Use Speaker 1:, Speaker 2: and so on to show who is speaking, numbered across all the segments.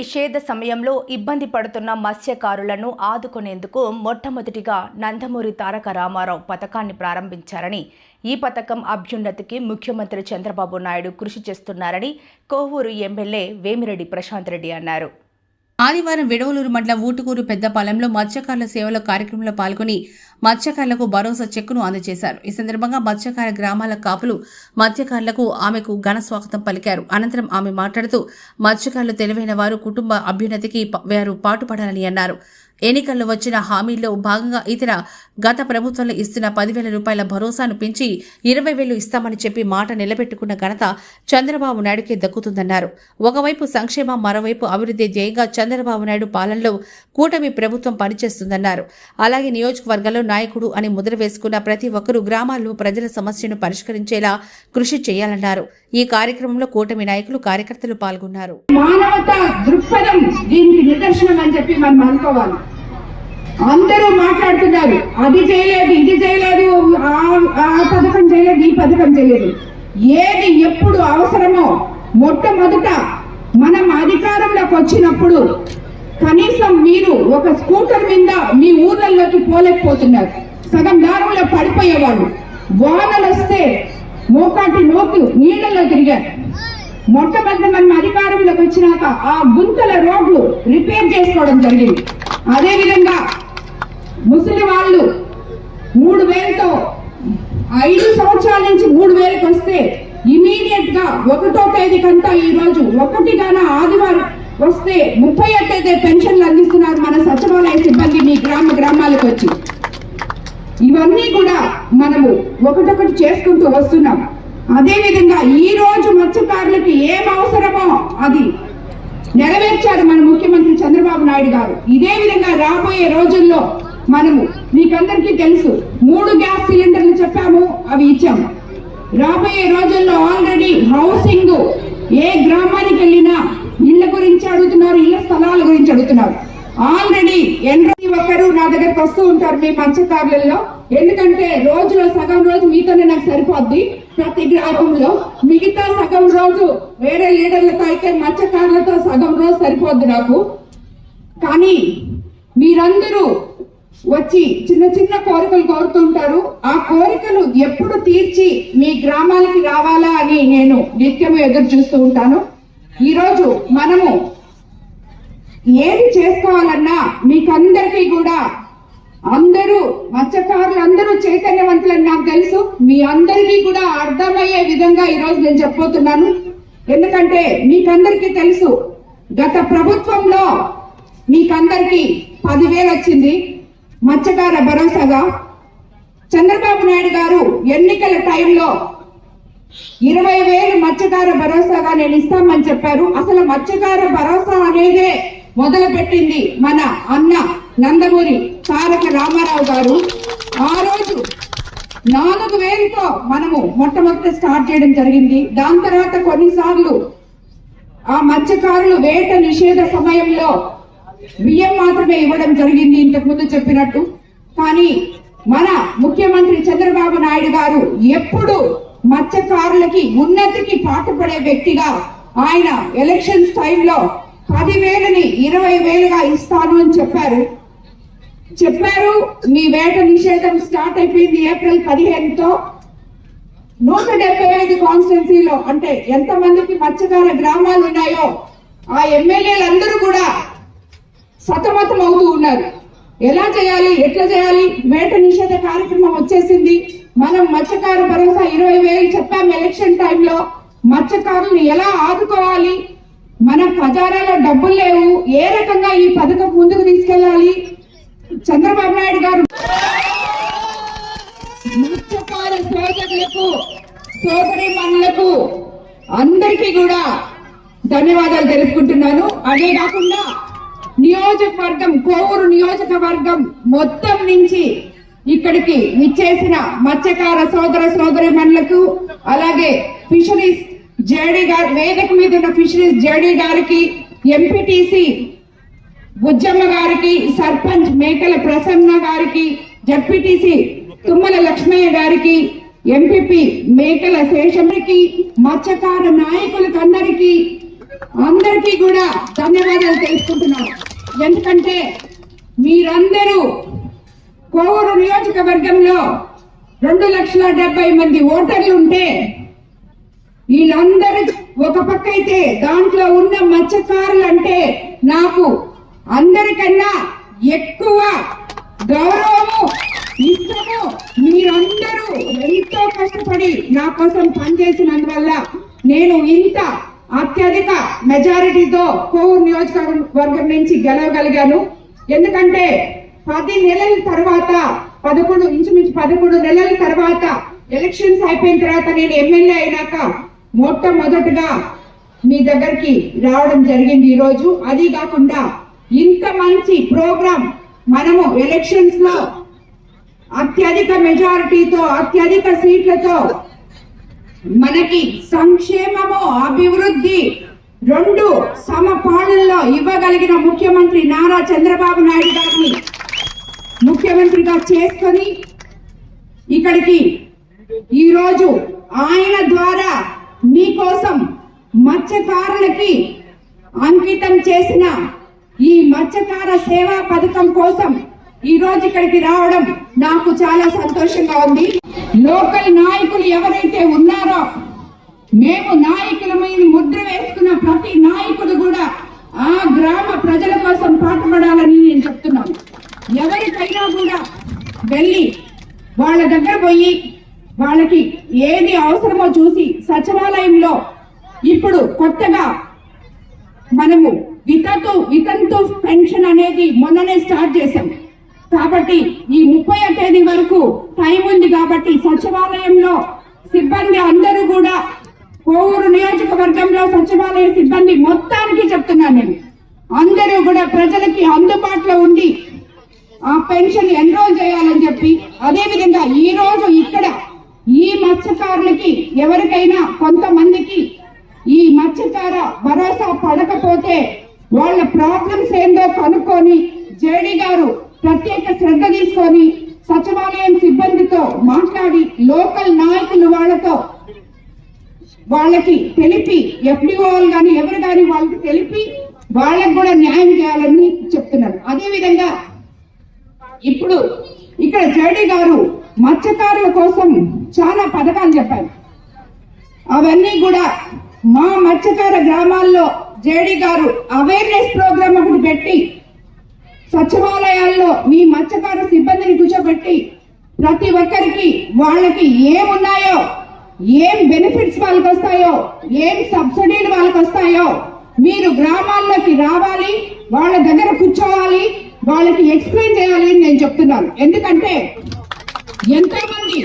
Speaker 1: నిషేధ సమయంలో ఇబ్బంది పడుతున్న మత్స్యకారులను ఆదుకునేందుకు మొట్టమొదటిగా నందమూరి తారక రామారావు పథకాన్ని ప్రారంభించారని ఈ పథకం అభ్యున్నతికి ముఖ్యమంత్రి చంద్రబాబు నాయుడు కృషి చేస్తున్నారని కోవూరు ఎమ్మెల్యే వేమిరెడ్డి ప్రశాంత్ రెడ్డి అన్నారు.
Speaker 2: ఆదివారం విడవలూరు మండలం ఊటుకూరు పెద్దపాలెంలో మత్స్యకారుల సేవల కార్యక్రమంలో పాల్గొని మత్స్యకారులకు భరోసా చెక్కును అందజేశారు. ఈ సందర్భంగా మత్స్యకార గ్రామాల కాపులు మత్స్యకారులకు ఆమెకు ఘన స్వాగతం పలికారు. అనంతరం ఆమె మాట్లాడుతూ మత్స్యకారులు తెలివైన వారు కుటుంబ అభ్యున్నతికి వారు పాటుపడాలని అన్నారు. ఎన్నికల్లో వచ్చిన హామీల్లో భాగంగా ఇతర గత ప్రభుత్వంలో ఇస్తున్న పదివేల రూపాయల భరోసాను పెంచి ఇరవై వేలు ఇస్తామని చెప్పి మాట నిలబెట్టుకున్న ఘనత చంద్రబాబు నాయుడుకే దక్కుతుందన్నారు. ఒకవైపు సంక్షేమం మరోవైపు అభివృద్ధి ధ్యేయంగా చంద్రబాబు నాయుడు పాలనలో కూటమి ప్రభుత్వం పనిచేస్తుందన్నారు. అలాగే నియోజకవర్గంలో నాయకుడు అని ముద్ర వేసుకున్న ప్రతి ఒక్కరూ గ్రామాల్లో ప్రజల సమస్యను పరిష్కరించేలా కృషి చేయాలన్నారు. ఈ కార్యక్రమంలో కూటమి నాయకులు కార్యకర్తలు పాల్గొన్నారు.
Speaker 3: మానవత దృక్పథం దీనికి నిదర్శనం అని చెప్పి మనం అనుకోవాలి. అందరూ మాట్లాడుతున్నారు. అది చేయలేదు ఇది చేయలేదు ఆ- ఆ పథకం చేయలేదు ఈ పథకం చేయలేదు. ఏది ఎప్పుడు అవసరమో మొట్టమొదట మనం అధికారంలోకి వచ్చినప్పుడు కనీసం మీరు ఒక స్కూటర్ మీద మీ ఊర్లలోకి పోలేకపోతున్నారు. సగం దారంలో పడిపోయేవాళ్ళు. వానలు వస్తే మోకాటి నోకు నీళ్ళలో తిరిగారు. మొట్టమొదటి మనం అధికారంలోకి వచ్చినాక ఆ గుంతల రోడ్లు రిపేర్ చేసుకోవడం జరిగింది. అదేవిధంగా ముసలి వాళ్ళు మూడు వేలతో ఐదు సంవత్సరాల నుంచి మూడు వేలకు వస్తే ఇమీడియట్గా ఒకటో తేదీకంతా ఈ రోజు ఒకటిగాన ఆదివారం వస్తే ముప్పై తేదీ పెన్షన్లు అందిస్తున్నారు మన సచివాలయ సిబ్బంది మీ గ్రామ గ్రామాలకు వచ్చి. ఇవన్నీ కూడా మనము ఒకటొకటి చేసుకుంటూ వస్తున్నాం. అదేవిధంగా ఈ రోజు మత్స్యకారులకు ఏం అవసరమో అది నెరవేర్చారు మన ముఖ్యమంత్రి చంద్రబాబు నాయుడు గారు. ఇదే విధంగా రాబోయే రోజుల్లో మనము మీకందరికీ తెలుసు మూడు గ్యాస్ సిలిండర్లు చెప్పాము అవి ఇచ్చాము. రాబోయే రోజుల్లో ఆల్రెడీ హౌసింగ్ ఏ గ్రామానికి వెళ్ళినా ఇళ్ళ గురించి అడుగుతున్నారు ఇళ్ళ స్థలాల గురించి అడుగుతున్నారు. ఆల్రెడీ ప్రతి ఒక్కరు నా దగ్గరకు వస్తూ ఉంటారు మీ మత్స్యకారులలో ఎందుకంటే రోజులో సగం రోజు మీతోనే నాకు సరిపోద్ది. ప్రతి గ్రామంలో మిగతా సగం రోజు వేరే లీడర్లతో అయితే మత్స్యకారులతో సగం రోజు సరిపోద్ది నాకు. కానీ మీరందరూ వచ్చి చిన్న చిన్న కోరికలు కోరుతుంటారు ఆ కోరికలు ఎప్పుడు తీర్చి మీ గ్రామాలకి రావాలా అని నేను నిత్యము ఎదురు చూస్తూ ఉంటాను. ఈరోజు మనము ఏది చేసుకోవాలన్నా మీకందరికీ కూడా అందరూ మత్స్యకారులు అందరూ చైతన్యవంతులని నాకు తెలుసు. మీ అందరికీ కూడా అర్థమయ్యే విధంగా ఈరోజు నేను చెప్పబోతున్నాను. ఎందుకంటే మీకందరికీ తెలుసు గత ప్రభుత్వంలో మీకందరికీ పదివేలు వచ్చింది. మత్స్యకార భరోసాగా చంద్రబాబు నాయుడు గారు ఎన్నికల టైంలో ఇరవై వేలు మత్స్యకార భరోసాగా నేను ఇస్తామని చెప్పారు. అసలు మత్స్యకార భరోసా అనేదే మొదలు పెట్టింది మన అన్న నందమూరి తారక రామారావు గారు. ఆ రోజు నాలుగు వేలతో మనము మొట్టమొదటి స్టార్ట్ చేయడం జరిగింది. దాని తర్వాత కొన్నిసార్లు ఆ మత్స్యకారులు వేట నిషేధ సమయంలో బియ్యం మాత్రమే ఇవ్వడం జరిగింది ఇంతకు ముందు చెప్పినట్టు. కానీ మన ముఖ్యమంత్రి చంద్రబాబు నాయుడు గారు ఎప్పుడు మత్స్యకారులకి ఉన్నతికి పాటుపడే వ్యక్తిగా ఆయన ఎలక్షన్స్ టైంలో పదివేలని ఇరవై వేలుగా ఇస్తాను అని చెప్పారు. చెప్పారు మీ వేట నిషేధం స్టార్ట్ అయిపోయింది ఏప్రిల్ పదిహేనుతో. నూట డెబ్బై ఐదు కాన్స్టిట్యున్సీలో అంటే ఎంత మందికి మత్స్యకార గ్రామాలు ఉన్నాయో ఆ ఎమ్మెల్యేలందరూ కూడా సతమతం అవుతూ ఉన్నారు. ఎలా చేయాలి? ఎట్లా చేయాలి? వేట నిషేధ కార్యక్రమం వచ్చేసింది. మనం మత్స్యకార భరోసా ఇరవై వేలు చెప్పాం ఎలక్షన్ టైంలో. మత్స్యకారులను ఎలా ఆదుకోవాలి? మన ఖజానాలో డబ్బులు లేవు. ఏ రకంగా ఈ పథకం ముందుకు తీసుకెళ్ళాలి? చంద్రబాబు నాయుడు గారు మత్స్యకార సోదరులకు సోదరి మనులకు అందరికీ కూడా ధన్యవాదాలు తెలుపుకుంటున్నాను. అదే కాకుండా నియోజకవర్గం కోవూరు నియోజకవర్గం మొత్తం నుంచి ఇక్కడికి విచ్చేసిన మత్స్యకార సోదర సోదరి మనులకు అలాగే ఫిషరీస్ జేడీ గారు వేదిక మీద ఉన్న ఫిషరీస్ జేడీ గారికి ఎంపీటీసీ బుజ్జమ్మ గారికి సర్పంచ్ మేకల ప్రసన్న గారికి జడ్పీటీసీ తుమ్మల లక్ష్మయ్య గారికి ఎంపీపీ మేకల శేషమికి మత్స్యకార నాయకులకు అందరికీ అందరికీ కూడా ధన్యవాదాలు తెలుసుకుంటున్నాను ఎందుకంటే మీరందరూ కోవూరు నియోజకవర్గంలో రెండు లక్షల డెబ్బై మంది ఓటర్లు ఉంటే వీళ్ళందరూ ఒక పక్క అయితే దాంట్లో ఉన్న మత్స్యకారులు అంటే నాకు అందరికన్నా ఎక్కువ గౌరవము ఇష్టము. మీరందరూ ఎంతో కష్టపడి నా కోసం పనిచేసినందువల్ల నేను ఇంత అత్యధిక మెజారిటీతో కోవూరు నియోజకవర్గం నుంచి గెలవగలిగాను. ఎందుకంటే పది నెలల తర్వాత పదకొండు ఇంచుమించు పదకొండు నెలల తర్వాత ఎలక్షన్స్ అయిపోయిన తర్వాత నేను ఎమ్మెల్యే అయినాక మొట్టమొదటిగా మీ దగ్గరికి రావడం జరిగింది ఈరోజు. అది కాకుండా ఇంత మంచి ప్రోగ్రాం మనము ఎలక్షన్స్లో అత్యధిక మెజారిటీతో అత్యధిక సీట్లతో మనకి సంక్షేమము అభివృద్ధి రెండు సమపాలనలో ఇవ్వగలిగిన ముఖ్యమంత్రి నారా చంద్రబాబు నాయుడు గారిని ముఖ్యమంత్రిగా చేసుకొని ఇక్కడికి ఈరోజు ఆయన ద్వారా మీకోసం మత్స్యకారులకి అంకితం చేసిన ఈ మత్స్యకార సేవా పథకం కోసం ఈ రోజు ఇక్కడికి రావడం నాకు చాలా సంతోషంగా ఉంది. లోకల్ నాయకులు ఎవరైతే ఉన్నారో మేము నాయకుల మీద ముద్ర వేసుకున్న ప్రతి నాయకుడు కూడా ఆ గ్రామ ప్రజల కోసం పాటుపడాలని నేను చెప్తున్నాను. ఎవరికైనా కూడా వెళ్ళి వాళ్ళ దగ్గర పోయి వాళ్ళకి ఏది అవసరమో చూసి సచివాలయంలో ఇప్పుడు కొత్తగా మనము వితంతు వితంతు పెన్షన్ అనేది మొన్ననే స్టార్ట్ చేశాం. కాబట్టి ఈ ముప్పై తేదీ వరకు టైం ఉంది కాబట్టి సచివాలయంలో సిబ్బంది అందరూ కూడా కోవూరు నియోజకవర్గంలో సచివాలయ సిబ్బంది మొత్తానికి చెప్తున్నాను నేను. అందరూ కూడా ప్రజలకి అందుబాటులో ఉండి ఆ పెన్షన్ ఎన్రోల్ చేయాలని చెప్పి అదేవిధంగా ఈ రోజు ఇక్కడ ఈ మత్స్యకారులకి ఎవరికైనా కొంతమందికి ఈ మత్స్యకార భరోసా పడకపోతే వాళ్ళ ప్రాబ్లమ్స్ ఏందో కనుక్కొని జేడి గారు ప్రత్యేక శ్రద్ధ తీసుకొని సచివాలయం సిబ్బందితో మాట్లాడి లోకల్ నాయకులు వాళ్ళతో వాళ్ళకి తెలిపి ఎఫ్డిఓ కానీ ఎవరు కానీ వాళ్ళకి తెలిపి వాళ్ళకి కూడా న్యాయం చేయాలని చెప్తున్నారు. అదేవిధంగా ఇప్పుడు ఇక్కడ జేడీ గారు మత్స్యకారుల కోసం చాలా పథకాలు చెప్పారు. అవన్నీ కూడా మా మత్స్యకార గ్రామాల్లో జేడి గారు అవేర్నెస్ ప్రోగ్రామ్ ఒకటి పెట్టి సచివాలయాల్లో మీ మత్స్యకార సిబ్బందిని కూర్చోబెట్టి ప్రతి ఒక్కరికి వాళ్ళకి ఏమున్నాయో ఏం బెనిఫిట్స్ వాళ్ళకి వస్తాయో ఏం సబ్సిడీలు వాళ్ళకి వస్తాయో మీరు గ్రామాల్లోకి రావాలి వాళ్ళ దగ్గర కూర్చోవాలి వాళ్ళకి ఎక్స్ప్లెయిన్ చేయాలి అని నేను చెప్తున్నాను. ఎందుకంటే ఎంతో మంది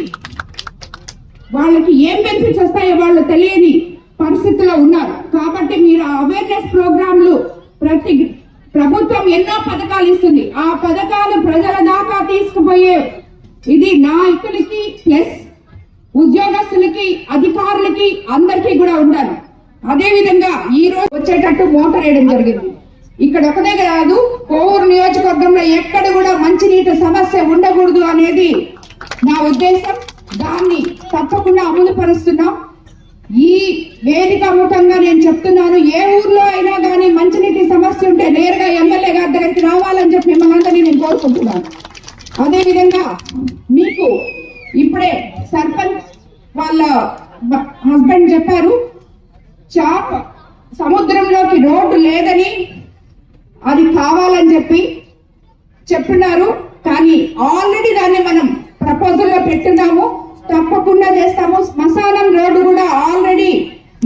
Speaker 3: వాళ్ళకి ఏం బెనిఫిట్స్ వస్తాయో వాళ్ళు తెలియని పరిస్థితిలో ఉన్నారు. కాబట్టి మీరు అవేర్నెస్ ప్రోగ్రాంలు ప్రతి ప్రభుత్వం ఎన్నో పథకాలు ఇస్తుంది. ఆ పథకాలు ప్రజల దాకా తీసుకుపోయే ఇది నాయకులకి ప్లస్ ఉద్యోగస్తులకి అధికారులకి అందరికీ కూడా ఉండాలి. అదే విధంగా ఈ రోజు వచ్చేటట్టు మోటార్ వేయడం జరిగింది. ఇక్కడ ఒకటే కాదు కోవూరు నియోజకవర్గంలో ఎక్కడ కూడా మంచినీటి సమస్య ఉండకూడదు అనేది నా ఉద్దేశం. దాన్ని తప్పకుండా అమలు పరుస్తున్నాం. ఈ వేదిక ముఖంగా నేను చెప్తున్నాను ఏ ఊర్లో అయినా కానీ మంచినీటి సమస్య ఉంటే నేరుగా ఎమ్మెల్యే గారి దగ్గరికి రావాలని చెప్పి మిమ్మల్ని అందరినీ నేను కోరుకుంటున్నాను. అదేవిధంగా మీకు ఇప్పుడే సర్పంచ్ వాళ్ళ హస్బెండ్ చెప్పారు చాప్ సముద్రంలోకి రోడ్డు లేదని అది కావాలని చెప్పి చెప్తున్నారు. కానీ ఆల్రెడీ దాన్ని మనం ప్రపోజల్లో పెట్టున్నాము తప్పకుండా చేస్తాము. శ్మశానం రోడ్డు కూడా ఆల్రెడీ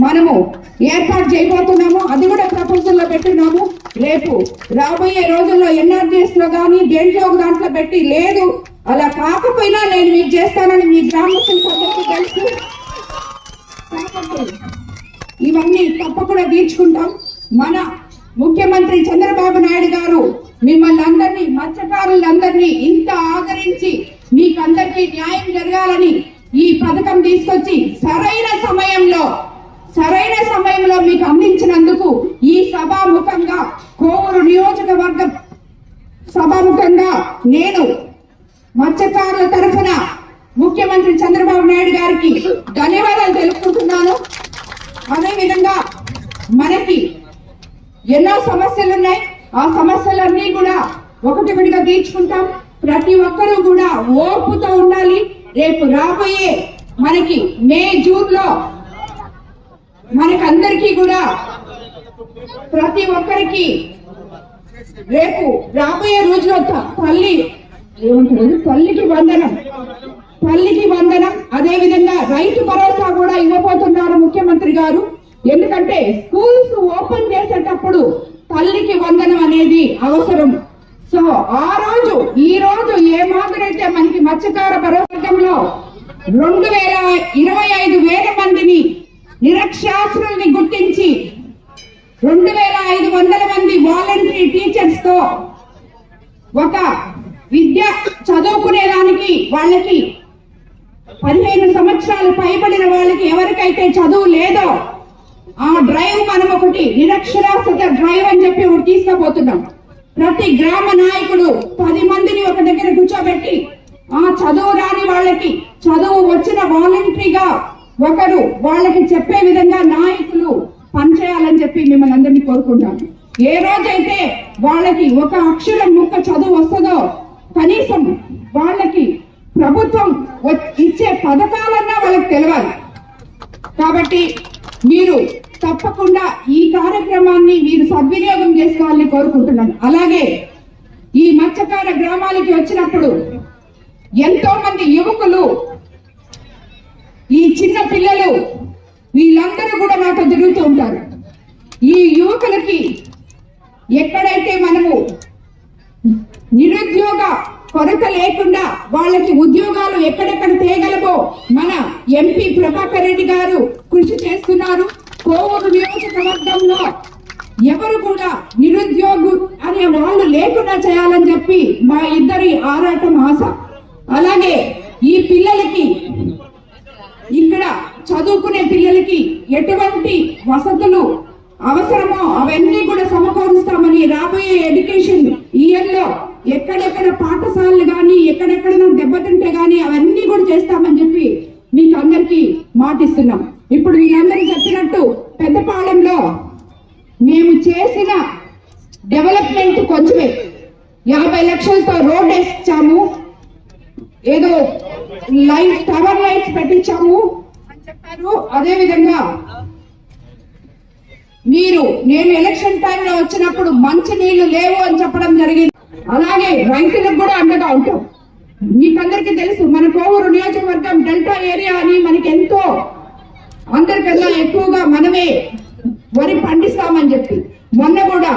Speaker 3: మనము ఏర్పాటు చేయబోతున్నాము. అది కూడా ప్రపంచంలో పెట్టున్నాము. రేపు రాబోయే రోజుల్లో ఎన్ఆర్జీఎస్లో కానీ దేంట్లో ఒక దాంట్లో పెట్టి లేదు. అలా కాకపోయినా నేను మీకు చేస్తానని మీ గ్రామస్తులకు తెలుసు ఇవన్నీ తప్పకుండా తీర్చుకుంటాం. మన ముఖ్యమంత్రి చంద్రబాబు నాయుడు గారు మిమ్మల్ని అందరినీ మత్స్యకారులందరినీ ఇంత ఆదరించి మీకందరికీ న్యాయం జరగాలని ఈ పథకం తీసుకొచ్చి సరైన సమయంలో సరైన సమయంలో మీకు అందించినందుకు ఈ సభాముఖంగా కోవూరు నియోజకవర్గం సభాముఖంగా నేను మత్స్యకారుల తరఫున ముఖ్యమంత్రి చంద్రబాబు నాయుడు గారికి ధన్యవాదాలు తెలుపుకుంటున్నాను. అదేవిధంగా మనకి ఎన్నో సమస్యలు ఉన్నాయి ఆ సమస్యలన్నీ కూడా ఒకటిగా తీర్చుకుంటాం. ప్రతి ఒక్కరూ కూడా ఓర్పుతో ఉండాలి. రేపు రాబోయే మనకి మే జూన్లో మనకందరికీ కూడా ప్రతి ఒక్కరికి రేపు రాబోయే రోజులో తల్లి ఏమంటారు తల్లికి వందనం. తల్లికి వందనం. అదే విధంగా రైతు భరోసా కూడా ఇవ్వబోతున్నారు ముఖ్యమంత్రి గారు. ఎందుకంటే స్కూల్స్ ఓపెన్ చేసేటప్పుడు తల్లికి వందనం అనేది అవసరం. సో ఆ రోజు ఈ రోజు ఏ మాదిరైతే మనకి మత్స్యకార భరోసాలో రెండు వేల ఇరవై ఐదు వేల మందిని నిరక్షరాస్యుల్ని గుర్తించి రెండు వేల ఐదు వందల మంది వాలంటరీ టీచర్స్తో ఒక విద్య చదువుకునేదానికి వాళ్ళకి పదిహేను సంవత్సరాలు పైబడిన వాళ్ళకి ఎవరికైతే చదువు లేదో ఆ డ్రైవ్ మనం ఒకటి నిరక్షరాస్యత డ్రైవ్ అని చెప్పి ఒకటి తీసుకుపోతున్నాం. ప్రతి గ్రామ నాయకుడు పది మందిని ఒక దగ్గర కూర్చోబెట్టి ఆ చదువు రాని వాళ్ళకి చదువు వచ్చిన వాలంటరీగా ఒకరు వాళ్ళకి చెప్పే విధంగా నాయకులు పనిచేయాలని చెప్పి మిమ్మల్ని అందరినీ కోరుకుంటాను. ఏ రోజైతే వాళ్ళకి ఒక అక్షరం ముక్క చదువు వస్తుందో కనీసం వాళ్ళకి ప్రభుత్వం వ- ఇచ్చే పథకాలన్నా వాళ్ళకి తెలియాలి కాబట్టి మీరు తప్పకుండా ఈ కార్యక్రమాన్ని మీరు సద్వినియోగం చేసుకోవాలని కోరుకుంటున్నాను. అలాగే ఈ మత్స్యకార గ్రామాలకి వచ్చినప్పుడు ఎంతో మంది యువకులు ఈ చిన్న పిల్లలు వీళ్ళందరూ కూడా నాతో తిరుగుతూ ఉంటారు. ఈ యువకులకి ఎక్కడైతే మనము నిరుద్యోగ కొరత లేకుండా వాళ్ళకి ఉద్యోగాలు ఎక్కడెక్కడ తేగలమో మన ఎంపీ ప్రభాకర్ రెడ్డి గారు కృషి చేస్తున్నారు. కోవూరు నియోజకవర్గంలో ఎవరు కూడా నిరుద్యోగు అనే వాళ్ళు లేకుండా చేయాలని చెప్పి మా ఇద్దరి ఆరాటం ఆశ. అలాగే ఈ పిల్లలకి ఇక్కడ చదువుకునే పిల్లలకి ఎటువంటి వసతులు అవసరమో అవన్నీ కూడా సమకూరుస్తామని రాబోయే ఎడ్యుకేషన్ ఇయర్లో ఎక్కడెక్కడ పాఠశాలలు కానీ ఎక్కడెక్కడ దెబ్బతింటే కానీ అవన్నీ కూడా చేస్తామని చెప్పి మీకు అందరికీ మాటిస్తున్నాం. ఇప్పుడు వీళ్ళందరూ చెప్పినట్టు పెద్దపాలెంలో మేము చేసిన డెవలప్మెంట్ కొంచెమే. యాభై లక్షలతో రోడ్ వేసాము ఏదో లైట్ టవర్ లైట్స్ పెట్టించాము అని చెప్పారు. అదే విధంగా మీరు నేను ఎలక్షన్ టైంలో వచ్చినప్పుడు మంచి నీళ్ళు లేవు అని చెప్పడం జరిగింది. అలాగే రైతులకు కూడా అండగా ఉంటాం. మీకందరికీ తెలుసు మన కోవూరు నియోజకవర్గం డెల్టా ఏరియా అని మనకి ఎంతో అందరికన్నా ఎక్కువగా మనమే వరి పండిస్తామని చెప్పి. మొన్న కూడా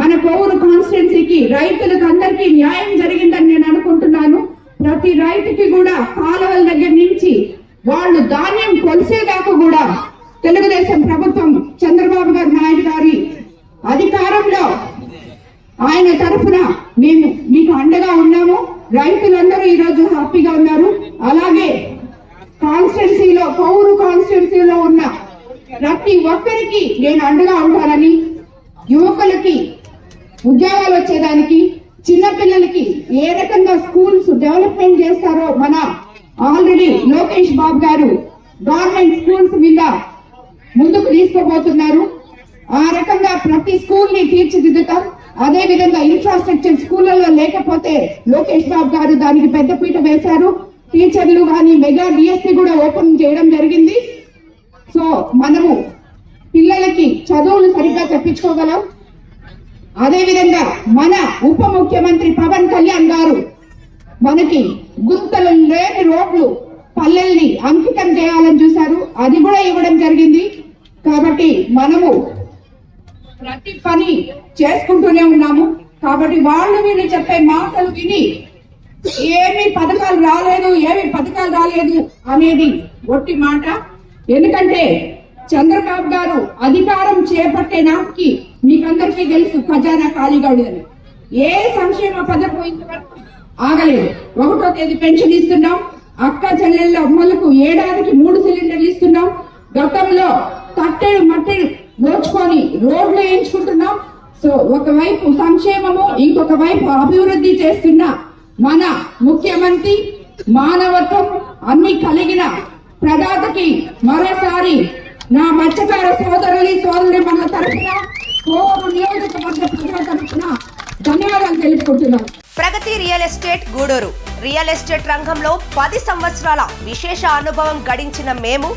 Speaker 3: మన కోవూరు కాన్స్టిట్యున్సీకి రైతులకు అందరికీ న్యాయం జరిగిందని నేను అనుకుంటున్నాను. ప్రతి రైతుకి కూడా కాలువల దగ్గర నుంచి వాళ్ళు ధాన్యం కొలిసేదాకా కూడా తెలుగుదేశం ప్రభుత్వం చంద్రబాబు గారు నాయుడు గారి అధికారంలో ఆయన తరఫున మేము మీకు అండగా ఉన్నాము. రైతులందరూ ఈ రోజు హ్యాపీగా ఉన్నారు అలాగే కాన్స్టిట్యున్సీలో పౌరు కాన్స్టిట్యున్సీలో ఉన్న ప్రతి ఒక్కరికి నేను అండగా ఉంటానని యువకులకి ఉద్యోగాలు వచ్చేదానికి చిన్న పిల్లలకి ఏ రకంగా స్కూల్స్ డెవలప్మెంట్ చేస్తారో మన ఆల్రెడీ లోకేష్ బాబు గారు గవర్నమెంట్ స్కూల్స్ మీద ముందుకు తీసుకోబోతున్నారు ఆ రకంగా ప్రతి స్కూల్ని తీర్చిదిద్దుతాం. అదే విధంగా ఇన్ఫ్రాస్ట్రక్చర్ స్కూళ్ళలో లేకపోతే లోకేష్ బాబు గారు దానికి పెద్ద పీట వేశారు. టీచర్లు కానీ మెగా డిఎస్సి కూడా ఓపెన్ చేయడం జరిగింది. సో మనము పిల్లలకి చదువులు సరిగ్గా చెప్పించుకోగలం. అదేవిధంగా మన ఉప ముఖ్యమంత్రి పవన్ కళ్యాణ్ గారు మనకి గుంతలు లేని రోడ్లు పల్లెల్ని అంకితం చేయాలని చూశారు. అది కూడా ఇవ్వడం జరిగింది. కాబట్టి మనము ప్రతి పని చేసుకుంటూనే ఉన్నాము. కాబట్టి వాళ్ళు వీళ్ళు చెప్పే మాటలు విని ఏమి పథకాలు రాలేదు ఏమి పథకాలు రాలేదు అనేది ఒట్టి మాట. ఎందుకంటే చంద్రబాబు గారు అధికారం చేపట్టే నాటికి మీకందరికీ తెలుసు ఖజానా ఖాళీగా ఉండదని ఏ సంక్షేమ పథకం ఇంతవరకు ఆగలేదు. ఒకటో తేదీ పెన్షన్ ఇస్తున్నాం. అక్క చెల్లెళ్ళ అమ్మలకు ఏడాదికి మూడు సిలిండర్లు ఇస్తున్నాం. గతంలో తట్టెడు మట్టి దోచుకొని రోడ్లు వేయించుకుంటున్నాం. సో ఒకవైపు సంక్షేమము ఇంకొక వైపు అభివృద్ధి చేస్తున్న మన ముఖ్యమంత్రి మానవత్వం అన్ని కలిగిన ప్రదాతకి మరోసారి నా మత్స్యకార సోదరుని సోదరి మన తరఫున కోరు నియోజక కోరుకుంటున్నాను
Speaker 4: Pragati real estate Gudur. Real estate రంగంలో పది సంవత్సరాల విశేష అనుభవం గడించిన మేము